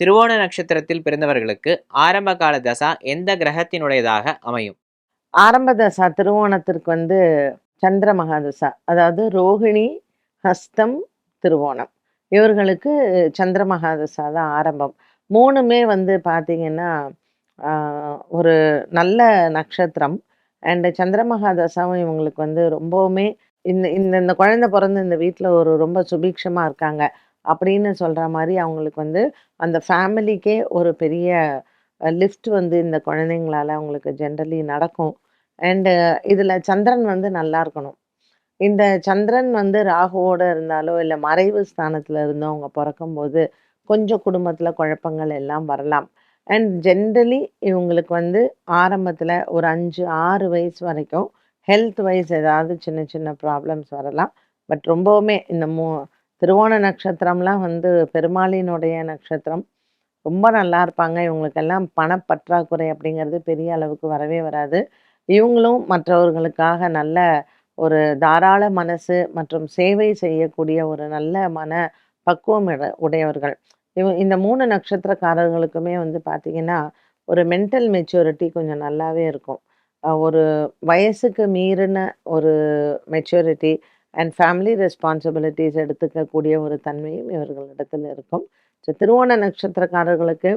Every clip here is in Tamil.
திருவோண நட்சத்திரத்தில் பிறந்தவர்களுக்கு ஆரம்ப கால தசா எந்த கிரகத்தினுடையதாக அமையும்? ஆரம்ப தசா திருவோணத்திற்கு வந்து சந்திர மகாதசா அதாவது ரோகிணி ஹஸ்தம் திருவோணம். இவர்களுக்கு சந்திர மகாதசா தான் ஆரம்பம். மூணுமே வந்து பார்த்தீங்கன்னா ஆஹ், ஒரு நல்ல நட்சத்திரம். அண்டு சந்திர மகாதசாவும் இவங்களுக்கு வந்து ரொம்பவுமே இந்த இந்த இந்த குழந்தை பிறந்து இந்த வீட்டில் ஒரு ரொம்ப சுபீட்சமாக இருக்காங்க. அப்படின்னு சொல்கிற மாதிரி அவங்களுக்கு வந்து அந்த ஃபேமிலிக்கே ஒரு பெரிய லிஃப்ட் வந்து இந்த குழந்தைங்களால அவங்களுக்கு ஜென்ரலி நடக்கும். அண்டு இதில் சந்திரன் வந்து நல்லா இருக்கணும். இந்த சந்திரன் வந்து ராகுவோட இருந்தாலோ இல்லை மறைவு ஸ்தானத்தில் இருந்தோ அவங்க பிறக்கும்போது கொஞ்சம் குடும்பத்தில் குழப்பங்கள் எல்லாம் வரலாம். அண்ட் ஜென்ரலி இவங்களுக்கு வந்து ஆரம்பத்தில் ஒரு அஞ்சு ஆறு வயசு வரைக்கும் ஹெல்த் வைஸ் ஏதாவது சின்ன சின்ன ப்ராப்ளம்ஸ் வரலாம். பட் ரொம்பவுமே இந்த மூ திருவோண நட்சத்திரம்லாம் வந்து பெருமாளினுடைய நட்சத்திரம். ரொம்ப நல்லா இருப்பாங்க. இவங்களுக்கெல்லாம் பணப்பற்றாக்குறை அப்படிங்கிறது பெரிய அளவுக்கு வரவே வராது. இவங்களும் மற்றவர்களுக்காக நல்ல ஒரு தாராள மனசு மற்றும் சேவை செய்யக்கூடிய ஒரு நல்ல மன பக்குவம் இட- உடையவர்கள். இவ இந்த மூணு நட்சத்திரக்காரர்களுக்குமே வந்து பார்த்தீங்கன்னா ஒரு மென்டல் மெச்சூரிட்டி கொஞ்சம் நல்லாவே இருக்கும். ஒரு வயசுக்கு மீறின ஒரு மெச்சூரிட்டி அண்ட் ஃபேமிலி ரெஸ்பான்சிபிலிட்டிஸ் எடுத்துக்கக்கூடிய ஒரு தன்மையும் இவர்களிடத்தில் இருக்கும். ஸோ திருவோண நட்சத்திரக்காரர்களுக்கு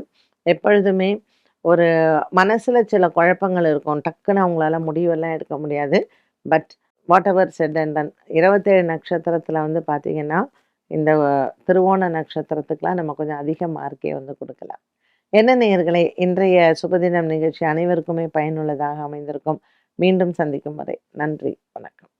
எப்பொழுதுமே ஒரு மனசில் சில குழப்பங்கள் இருக்கும். டக்குன்னு அவங்களால முடிவெல்லாம் எடுக்க முடியாது. But whatever said and done இருபத்தேழு நட்சத்திரத்தில் வந்து பார்த்தீங்கன்னா இந்த திருவோண நட்சத்திரத்துக்குலாம் நம்ம கொஞ்சம் அதிக மார்க்கே வந்து கொடுக்கலாம். என்ன நேயர்களே இன்றைய சுபதினம் நிகழ்ச்சி அனைவருக்குமே பயனுள்ளதாக அமைந்திருக்கும். மீண்டும் சந்திக்கும் வரை நன்றி வணக்கம்.